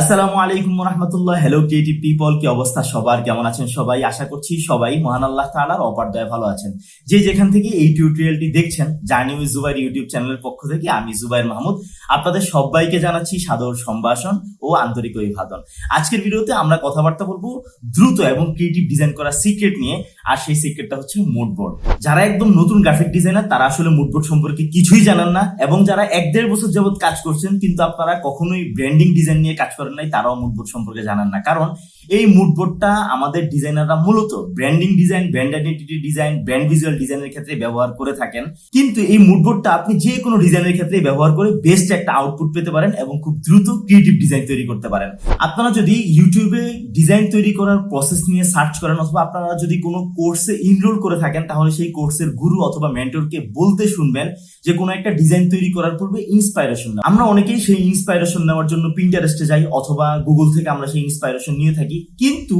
আসসালামু আলাইকুম রহমতুল্লাহ hello creative people কি অবস্থা সবার? কেমন আছেন সবাই? আশা করছি সবাই মহান আল্লাহ তাআলার অপার দয়া ভালো আছেন। যে যেখান থেকে এই টিউটোরিয়ালটি দেখছেন উইথ জুবাইর ইউটিউব চ্যানেলের পক্ষ থেকে আমি জুবাইর মাহমুদ। আপনাদের সবাইকে জানাচ্ছি সাদর সম্ভাষণ ও আন্তরিক অভিবাদন। আজকের ভিডিওতে আমরা কথাবার্তা বলব দ্রুত এবং ক্রিয়েটিভ ডিজাইন করার সিক্রেট নিয়ে, আর সেই সিক্রেটটা হচ্ছে মুড বোর্ড যারা একদম নতুন গ্রাফিক ডিজাইনার তারা আসলে মুড বোর্ড সম্পর্কে কিছুই জানেন না, এবং যারা এক দেড় বছর যাবত কাজ করছেন, কিন্তু আপনারা কখনোই ব্র্যান্ডিং ডিজাইন নিয়ে কাজ করেন নাই, তারাও মুড বোর্ড সম্পর্কে জানেন না। কারণ এই মুড বোর্ডটা আমাদের ডিজাইনাররা মূলত branding design brand identity design brand visual ডিজাইনের ক্ষেত্রে ব্যবহার করে থাকেন। কিন্তু এই মুড বোর্ডটা আপনি যে কোনো ডিজাইনের ক্ষেত্রে ব্যবহার করে বেস্ট একটা আউটপুট পেতে পারেন এবং খুব দ্রুত ক্রিয়েটিভ ডিজাইন তৈরি করতে পারেন। আপনারা যদি ইউটিউবে ডিজাইন তৈরি করার প্রসেস নিয়ে সার্চ করেন অথবা আপনারা যদি কোনো কোর্সে ইনরোল করে থাকেন, তাহলে সেই কোর্সের গুরু অথবা মেন্টরকে বলতে শুনবেন যে কোনো একটা ডিজাইন তৈরি করার পূর্বে ইন্সপাইরেশন আমরা অনেকেই সেই ইন্সপাইরেশন নেওয়ার জন্য পিন্টারেস্টে যাই অথবা গুগল থেকে আমরা সেই ইন্সপাইরেশন নিয়ে থাকি। কিন্তু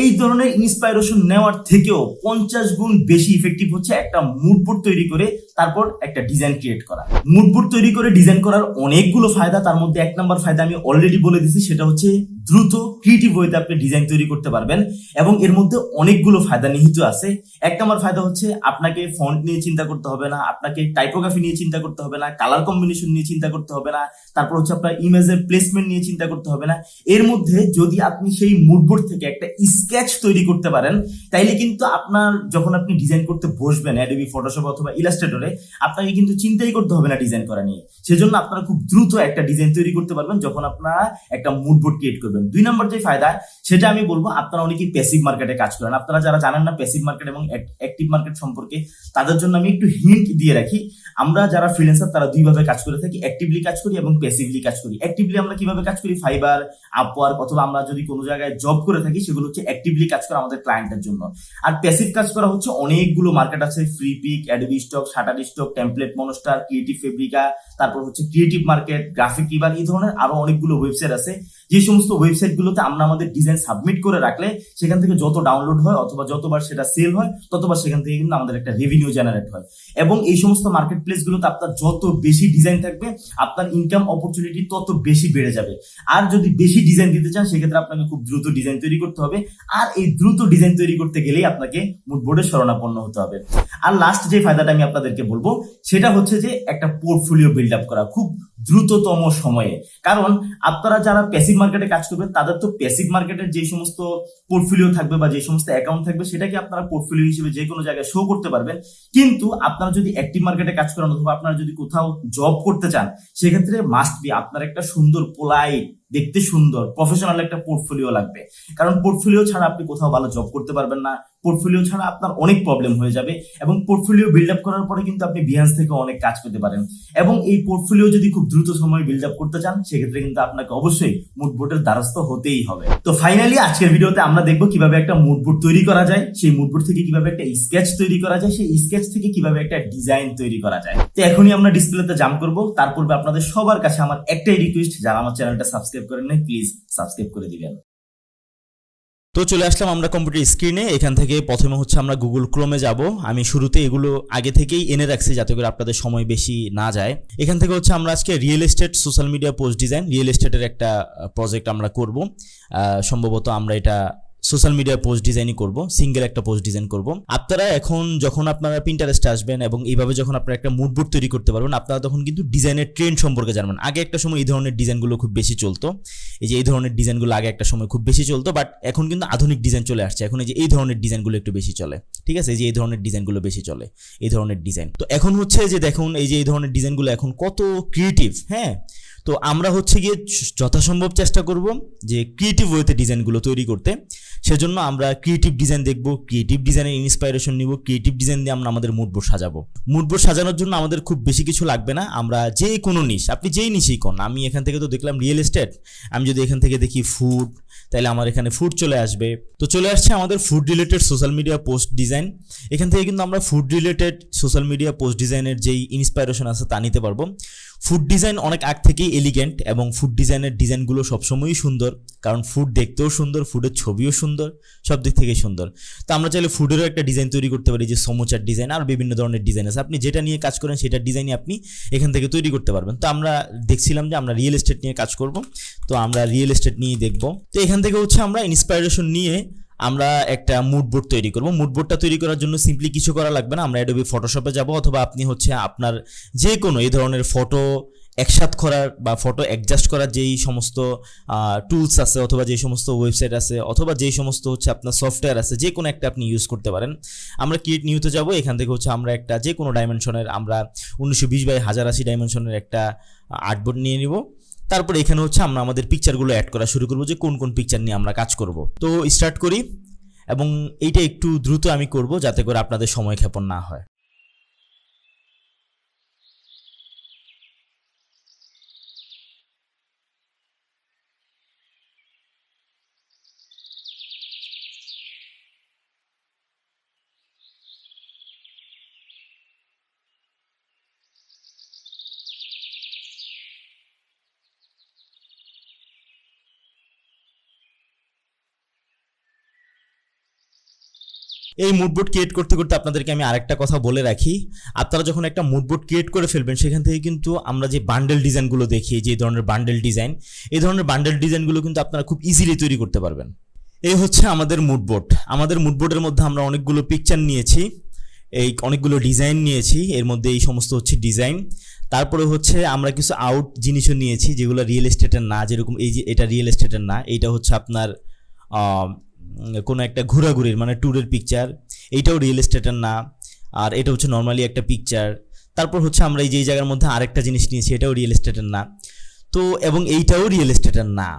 এই ধরনের ইন্সপাইরেশন নেওয়ার থেকেও পঞ্চাশ গুণ বেশি ইফেক্টিভ হচ্ছে একটা মুডবোর্ড তৈরি করে, তারপর একটা ডিজাইন ক্রিয়েট করা। মুডবোর্ড তৈরি করে ডিজাইন করার অনেকগুলো ফায়দা, তার মধ্যে এক নম্বর ফায়দা আমি অলরেডি বলে দিছি সেটা হচ্ছে দ্রুত ক্রিয়েটিভ ওয়েতে আপনি ডিজাইন তৈরি করতে পারবেন এবং এর মধ্যে অনেকগুলো ফায়দা নিহিত আছে। এক নাম্বার ফায়দা হচ্ছে আপনাকে ফন্ট নিয়ে চিন্তা করতে হবে না, আপনাকে টাইপোগ্রাফি নিয়ে চিন্তা করতে হবে না কালার কম্বিনেশন নিয়ে চিন্তা করতে হবে না, তারপর হচ্ছে আপনার ইমেজের প্লেসমেন্ট নিয়ে চিন্তা করতে হবে না। এর মধ্যে যদি আপনি সেই মুডবোর্ড থেকে একটা স্কেচ তৈরি করতে পারেন, তাইলে কিন্তু আপনার যখন আপনি ডিজাইন করতে বসবেন অ্যাডোবি ফটোশপ অথবা ইলাস্ট্রেটরে আপনাকে কিন্তু চিন্তাই করতে হবে না ডিজাইন করা নিয়ে। সেজন্য আপনারা খুব দ্রুত একটা ডিজাইন তৈরি করতে পারবেন যখন আপনারা একটা মুডবোর্ড ক্রিয়েট করবেন। দুই নম্বর যে ফায়দা, সেটা আমি বলব, আপনারা অনেকেই প্যাসিভ মার্কেটে কাজ করেন। আপনারা যারা জানেন না প্যাসিভ মার্কেট এবং অ্যাক্টিভ মার্কেট সম্পর্কে, তাদের জন্য আমি একটু হিন্ট দিয়ে রাখি। আমরা যারা ফ্রিল্যান্সার তারা দুইভাবে কাজ করে থাকি। অ্যাক্টিভলি কাজ করি এবং প্যাসিভলি কাজ করি। অ্যাক্টিভলি আমরা কীভাবে কাজ করি? ফাইবার আপওয়ার্ক অথবা আমরা যদি কোনো জায়গায় জব করে থাকি, সেগুলো হচ্ছে অ্যাক্টিভলি কাজ করা আমাদের ক্লায়েন্টের জন্য। আর প্যাসিভ কাজ করা হচ্ছে অনেকগুলো মার্কেট আছে। Freepik Adobe Stock Shutterstock TemplateMonster Creative Fabrica তারপর হচ্ছে ক্রিয়েটিভ মার্কেট গ্রাফিক রিভার এই ধরনের আরও অনেকগুলো ওয়েবসাইট আছে। যে সমস্ত ওয়েবসাইট গুলোতে আমরা আমাদের ডিজাইন সাবমিট করে রাখলে সেখান থেকে যত ডাউনলোড হয় অথবা যতবার সেটা সেল হয়, ততবার সেখান থেকে কিন্তু আমাদের একটা রেভিনিউ জেনারেট হয়। এবং এই সমস্ত মার্কেট প্লেস গুলোতে আপনার যত বেশি ডিজাইন থাকবে, আপনার ইনকাম অপরচুনিটি তত বেশি বেড়ে যাবে। আর যদি বেশি ডিজাইন দিতে চান, সেক্ষেত্রে আপনাকে খুব দ্রুত ডিজাইন তৈরি করতে হবে। আর এই দ্রুত ডিজাইন তৈরি করতে গেলেই আপনাকে মুডবোর্ডের শরণাপন্ন হতে হবে। আর লাস্ট যে ফায়দাটা আমি আপনাদেরকে বলব, সেটা হচ্ছে যে একটা পোর্টফোলিও বিল্ড আপ করা খুব দ্রুততম সময়ে। কারণ আপনারা যারা প্যাসিভ মার্কেটে কাজ করবেন তাদের তো প্যাসিভ মার্কেটের যে সমস্ত পোর্টফোলিও থাকবে বা যে সমস্ত অ্যাকাউন্ট থাকবে, সেটাকে আপনারা পোর্টফোলিও হিসেবে যে কোনো জায়গায় শো করতে পারবেন। কিন্তু আপনারা যদি অ্যাক্টিভ মার্কেটে কাজ করেন অথবা আপনারা যদি কোথাও জব করতে চান, সেক্ষেত্রে মাস্ট বি আপনার একটা সুন্দর পোলাই দেখতে সুন্দর প্রফেশনাল একটা পোর্টফোলিও লাগবে। কারণ পোর্টফোলিও ছাড়া আপনি কোথাও ভালো জব করতে পারবেন না পোর্টফোলিও ছাড়া আপনার অনেক প্রবলেম হয়ে যাবে এবং পোর্টফোলিও বিল্ড আপ করার পরে কিন্তু আপনি বিহান্স থেকে অনেক কাজ পেতে পারেন। এবং এই পোর্টফোলিও যদি খুব দ্রুত সময় বিল্ড আপ করতে চান, সেক্ষেত্রে কিন্তু আপনাকে অবশ্যই মুডবোর্ডের দ্বারস্থ হতেই হবে। তো ফাইনালি আজকের ভিডিওতে আমরা দেখব কীভাবে একটা মুডবোর্ড তৈরি করা যায়, সেই মুডবোর্ড থেকে কীভাবে একটা স্কেচ তৈরি করা যায়, সেই স্কেচ থেকে কীভাবে একটা ডিজাইন তৈরি করা যায়। তো এখনই আমরা ডিসপ্লেতে জাম করব, তার পূর্বে আপনাদের সবার কাছে আমার একটাই রিকোয়েস্ট যারা আমার চ্যানেলটা সাবস্ক্রাইব করেন প্লিজ সাবস্ক্রাইব করে দিবেন। তো চলে আসলাম আমরা কম্পিউটার স্ক্রিনে এখান থেকে প্রথমে হচ্ছে আমরা গুগল ক্রোমে যাব। আমি শুরুতে এগুলো আগে থেকেই এনে রাখছি যাতে করে আপনাদের সময় বেশি না যায়। এখান থেকে হচ্ছে আমরা আজকে real estate social media post design real এস্টেটের একটা প্রজেক্ট আমরা করব। সম্ভবত আমরা এটা সোশ্যাল মিডিয়া পোস্ট ডিজাইনই করব সিঙ্গেল একটা পোস্ট ডিজাইন করব। আপনারা এখন যখন আপনারা পিন্টারেস্টে আসবেন এবং এইভাবে যখন আপনারা একটা মুডবোর্ড তৈরি করতে পারবেন, আপনারা তখন কিন্তু ডিজাইনের ট্রেন্ড সম্পর্কে জানবেন। আগে একটা সময় এই ধরনের ডিজাইনগুলো খুব বেশি চলতো। এই যে এই ধরনের ডিজাইনগুলো আগে একটা সময় খুব বেশি চলতো বাট এখন কিন্তু আধুনিক ডিজাইন চলে আসছে। এখন এই যে এই ধরনের ডিজাইনগুলো একটু বেশি চলে। ঠিক আছে? এই যে এই ধরনের ডিজাইনগুলো বেশি চলে। এই ধরনের ডিজাইন তো এখন হচ্ছে যে দেখুন, এই যে এই ধরনের ডিজাইনগুলো এখন কত ক্রিয়েটিভ হ্যাঁ? তো আমরা হচ্ছে গিয়ে যথাসম্ভব চেষ্টা করব যে ক্রিয়েটিভ ওয়েতে ডিজাইনগুলো তৈরি করতে। সেজন্য আমরা ক্রিয়েটিভ ডিজাইন দেখব ক্রিয়েটিভ ডিজাইনের ইন্সপাইরেশন নিব ক্রিয়েটিভ ডিজাইন দিয়ে আমরা আমাদের মুডবোর্ড সাজাবো। মুডবোর্ড সাজানোর জন্য আমাদের খুব বেশি কিছু লাগবে না। আমরা যে কোনো নিশ আপনি যেই নিশেই কোন আমি এখান থেকে তো দেখলাম রিয়েল এস্টেট আমি যদি এখান থেকে দেখি ফুড তাহলে আমার এখানে ফুড চলে আসবে। তো চলে আসছে আমাদের food related social media post design এখান থেকে কিন্তু আমরা food related social media post ডিজাইনের যেই ইন্সপাইরেশন আছে তা নিতে পারব। ফুড ডিজাইন অনেক আগ থেকেই এলিগেন্ট এবং ফুড ডিজাইনের ডিজাইনগুলো সবসময়ই সুন্দর। কারণ ফুড দেখতেও সুন্দর ফুডের ছবিও সুন্দর, সব দিক থেকেই সুন্দর। তো আমরা চাইলে ফুডেরও একটা ডিজাইন তৈরি করতে পারি, যে সমোচার ডিজাইন আর বিভিন্ন ধরনের ডিজাইন আছে। আপনি যেটা নিয়ে কাজ করেন, সেটার ডিজাইনই আপনি এখান থেকে তৈরি করতে পারবেন। তো আমরা দেখছিলাম যে আমরা রিয়েল এস্টেট নিয়ে কাজ করব। তো আমরা রিয়েল এস্টেট নিয়েই দেখব। তো এখান থেকে হচ্ছে আমরা ইন্সপাইরেশন নিয়ে আমরা একটা মুড বোর্ড তৈরি করব। মুড বোর্ডটা তৈরি করার জন্য সিম্পলি কিছু করা লাগবে না। আমরা অ্যাডোবি ফটোশপে যাব অথবা আপনি হচ্ছে আপনার যে কোনো এই ধরনের ফটো একসাথ করার বা ফটো অ্যাডজাস্ট করার যেই সমস্ত টুলস আছে অথবা যেই সমস্ত ওয়েবসাইট আছে অথবা যেই সমস্ত হচ্ছে আপনার সফটওয়্যার আছে যে কোনো একটা আপনি ইউজ করতে পারেন। আমরা ক্রিয়েট নিউতে যাব। এখান থেকে হচ্ছে আমরা একটা যে কোনো ডাইমেনশনের আমরা উনিশশো বিশ বাই হাজার আশি ডাইমেনশনের একটা আর্টবোর্ড নিয়ে নিব। তারপরে এখানে হচ্ছে আমরা আমাদের পিকচারগুলো অ্যাড করা শুরু করব যে কোন কোন পিকচার নিয়ে আমরা কাজ করব। তো স্টার্ট করি এবং এইটা একটু দ্রুত আমি করব যাতে করে আপনাদের সময় ক্ষেপণ না হয়। এই মুডবোর্ড ক্রিয়েট করতে করতে আপনাদেরকে আমি আরেকটা কথা বলে রাখি। আপনারা যখন একটা মুডবোর্ড ক্রিয়েট করে ফেলবেন, সেখান থেকে কিন্তু আমরা যে বান্ডেল ডিজাইনগুলো দেখি, যে ধরনের বান্ডেল ডিজাইন এই ধরনের বান্ডেল ডিজাইনগুলো কিন্তু আপনারা খুব ইজিলি তৈরি করতে পারবেন। এই হচ্ছে আমাদের মুডবোর্ড আমাদের মুডবোর্ডের মধ্যে আমরা অনেকগুলো পিকচার নিয়েছি, এই অনেকগুলো ডিজাইন নিয়েছি, এর মধ্যে এই সমস্ত হচ্ছে ডিজাইন তারপরে হচ্ছে আমরা কিছু আউট জিনিসও নিয়েছি, যেগুলো রিয়েল এস্টেটের না, যেরকম এই যে এটা রিয়েল এস্টেটের না, এইটা হচ্ছে আপনার কোনো একটা ঘোরাঘুরির মানে ট্যুরের পিকচার এইটাও রিয়েল এস্টেটের না, আর এটা হচ্ছে নর্মালি একটা পিকচার তারপর হচ্ছে আমরা এই যে জায়গার মধ্যে আরেকটা জিনিস নিয়েছি এটাও রিয়েল এস্টেটের না। তো, এবং এইটাও রিয়েল এস্টেটের না।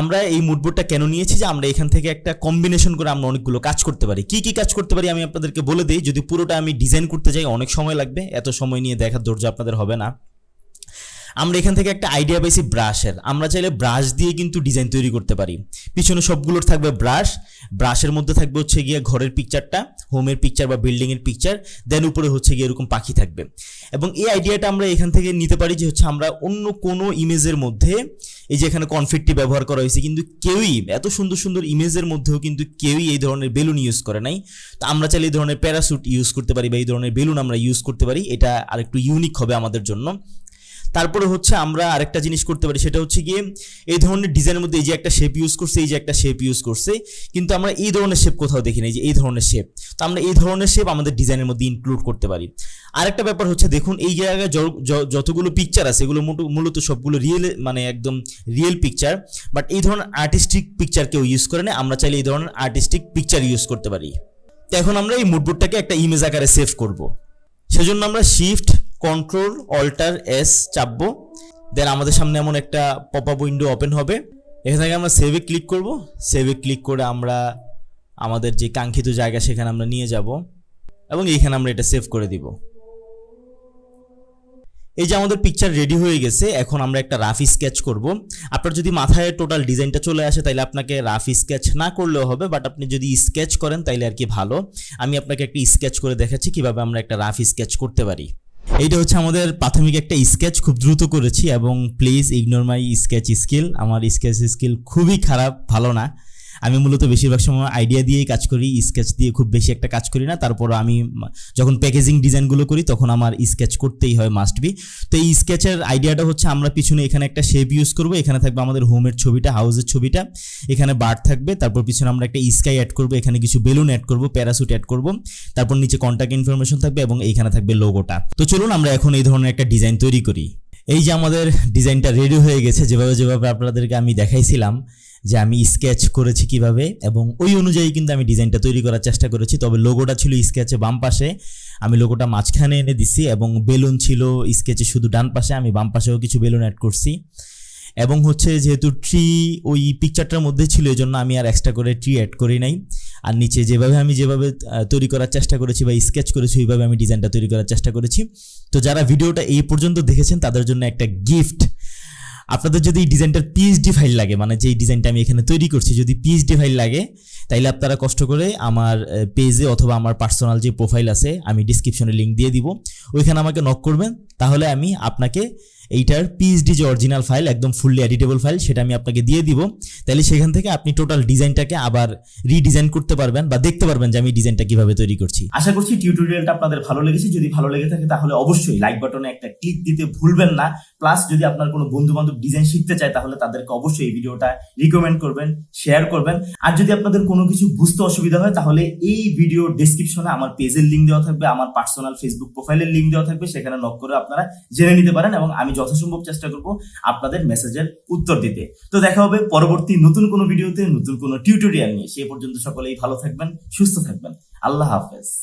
আমরা এই মুডবোর্ডটা কেন নিয়েছি যে আমরা এখান থেকে একটা কম্বিনেশন করে আমরা অনেকগুলো কাজ করতে পারি। কি কি কাজ করতে পারি আমি আপনাদেরকে বলে দিই, যদি পুরোটা আমি ডিজাইন করতে যাই, অনেক সময় লাগবে, এত সময় নিয়ে দেখার ধৈর্য আপনাদের হবে না। আমরা এখান থেকে একটা আইডিয়া পেয়েছি ব্রাশের। আমরা চাইলে ব্রাশ দিয়ে কিন্তু ডিজাইন তৈরি করতে পারি। পিছনে সবগুলোর থাকবে ব্রাশ। ব্রাশের মধ্যে থাকবে হচ্ছে গিয়ে ঘরের পিকচারটা হোমের পিকচার বা বিল্ডিংয়ের পিকচার দেন উপরে হচ্ছে গিয়ে এরকম পাখি থাকবে। এবং এই আইডিয়াটা আমরা এখান থেকে নিতে পারি যে হচ্ছে আমরা অন্য কোনো ইমেজের মধ্যে, এই যে এখানে কনফিটটি ব্যবহার করা হয়েছে, কিন্তু কেউই, এত সুন্দর সুন্দর ইমেজের মধ্যেও কিন্তু কেউই এই ধরনের বেলুন ইউজ করে নাই। তো আমরা চাইলে এই ধরনের প্যারাসুট ইউজ করতে পারি বা এই ধরনের বেলুন আমরা ইউজ করতে পারি। এটা আরেকটু ইউনিক হবে আমাদের জন্য। তারপরে হচ্ছে আমরা আরেকটা জিনিস করতে পারি, সেটা হচ্ছে গিয়ে এই ধরনের ডিজাইনের মধ্যে এই যে একটা শেপ ইউজ করছে, এই যে একটা শেপ ইউজ করছে, কিন্তু আমরা এই ধরনের শেপ কোথাও দেখি না যে এই ধরনের শেপ তো আমরা এই ধরনের শেপ আমাদের ডিজাইনের মধ্যে ইনক্লুড করতে পারি। আরেকটা ব্যাপার হচ্ছে দেখুন, এই জায়গায় যতগুলো পিকচার আছে, এগুলো মূলত সবগুলো রিয়েল মানে একদম রিয়েল পিকচার বাট এই ধরনের আর্টিস্টিক পিকচার কেউ ইউজ করে না, আমরা চাইলে এই ধরনের আর্টিস্টিক পিকচার ইউজ করতে পারি। তো এখন আমরা এই মুডবোর্ডটাকে একটা ইমেজ আকারে সেভ করব। সেজন্য আমরা শিফট কন্ট্রোল অল্টার এস চাপবো। দেন আমাদের সামনে এমন একটা পপ আপ উইন্ডো ওপেন হবে। এখান থেকে আমরা সেভে ক্লিক করব। সেভে ক্লিক করে আমরা আমাদের যে কাঙ্ক্ষিত জায়গা সেখানে আমরা নিয়ে যাব এবং এইখানে আমরা এটা সেভ করে দিব। এই যে আমাদের পিকচার রেডি হয়ে গেছে, এখন আমরা একটা রাফ স্কেচ করব। আপনার যদি মাথায় টোটাল ডিজাইনটা চলে আসে তাহলে আপনাকে রাফ স্কেচ না করলেও হবে বাট আপনি যদি স্কেচ করেন, তাইলে আর কি ভালো। আমি আপনাকে একটা স্কেচ করে দেখাচ্ছি কীভাবে আমরা একটা রাফ স্কেচ করতে পারি। এইটা হচ্ছে আমাদের প্রাথমিক একটা স্কেচ খুব দ্রুত করেছি এবং please ignore my sketch skill আমার স্কেচ স্কিল খুবই খারাপ, ভালো না। আমি মূলত বেশিরভাগ সময় আইডিয়া দিয়েই কাজ করি স্কেচ দিয়ে খুব বেশি একটা কাজ করি না। তারপর আমি যখন প্যাকেজিং ডিজাইনগুলো করি, তখন আমার স্কেচ করতেই হয় মাস্ট বি তো এই স্কেচের আইডিয়াটা হচ্ছে, আমরা পিছনে এখানে একটা শেপ ইউজ করব, এখানে থাকবে আমাদের হোমের ছবিটা হাউসের ছবিটা। এখানে বার্ড থাকবে, তারপর পিছনে আমরা একটা স্কাই অ্যাড করব, এখানে কিছু বেলুন অ্যাড করব প্যারাসুট অ্যাড করব। তারপর নিচে কন্ট্যাক্ট ইনফরমেশন থাকবে এবং এইখানে থাকবে লোগোটা তো চলুন, আমরা এখন এই ধরনের একটা ডিজাইন তৈরি করি। এই যে আমাদের ডিজাইনটা রেডি হয়ে গেছে, যেভাবে যেভাবে আপনাদেরকে আমি দেখাইছিলাম যে আমি স্কেচ করেছি কীভাবে এবং ওই অনুযায়ী কিন্তু আমি ডিজাইনটা তৈরি করার চেষ্টা করেছি। তবে লোগোটা ছিল স্কেচে বাম পাশে। আমি লোগোটা মাঝখানে এনে দিছি এবং বেলুন ছিল স্কেচে শুধু ডান পাশে। আমি বাম পাশেও কিছু বেলুন অ্যাড করছি। এবং হচ্ছে যেহেতু ট্রি ওই পিকচারটার মধ্যে ছিল এই জন্য আমি আর এক্সট্রা করে ট্রি অ্যাড করি নাই। আর নিচে যেভাবে আমি যেভাবে তৈরি করার চেষ্টা করেছি বা স্কেচ করেছি, ওইভাবে আমি ডিজাইনটা তৈরি করার চেষ্টা করেছি। তো যারা ভিডিওটা এই পর্যন্ত দেখেছেন, তাদের জন্য একটা গিফট আপনাদের যদি এই ডিজাইনটার পিএইচডি ফাইল লাগে মানে যে ডিজাইনটা আমি এখানে তৈরি করছি, যদি পিএইচডি ফাইল লাগে, তাইলে আপনারা কষ্ট করে আমার পেজে অথবা আমার পার্সোনাল যে প্রোফাইল আছে, আমি ডিসক্রিপশনে লিঙ্ক দিয়ে দিব। ওইখানে আমাকে নক করবেন, তাহলে আমি আপনাকে এইটার পিএইচডি যে অরিজিনাল ফাইল একদম ফুললি এডিটেবল ফাইল সেটা আমি আপনাকে দিয়ে দিব। তাহলে সেখান থেকে আপনি টোটাল ডিজাইনটাকে আবার রিডিজাইন করতে পারবেন বা দেখতে পারবেন যে আমি ডিজাইনটা কীভাবে তৈরি করছি। আশা করছি টিউটোরিয়ালটা আপনাদের ভালো লেগেছে। যদি ভালো লেগে থাকে তাহলে অবশ্যই লাইক বাটনে একটা ক্লিক দিতে ভুলবেন না। প্লাস যদি আপনার কোনো বন্ধু বান্ধব ডিজাইন শিখতে চায়, তাহলে তাদেরকে অবশ্যই এই ভিডিওটা রিকমেন্ড করবেন শেয়ার করবেন। আর যদি আপনাদের কোনো কিছু বুঝতে অসুবিধা হয়, তাহলে এই ভিডিও ডেসক্রিপশনে আমার পেজের লিঙ্ক দেওয়া থাকবে, আমার পার্সোনাল ফেসবুক প্রোফাইলের লিঙ্ক দেওয়া থাকবে। সেখানে নক করে আপনারা জেনে নিতে পারেন এবং আমি যথাসম্ভব চেষ্টা করব আপনাদের মেসেজের উত্তর দিতে। তো দেখা হবে পরবর্তী নতুন কোনো ভিডিওতে নতুন কোনো টিউটোরিয়াল নিয়ে। সে পর্যন্ত সকলেই ভালো থাকবেন, সুস্থ থাকবেন। আল্লাহ হাফেজ।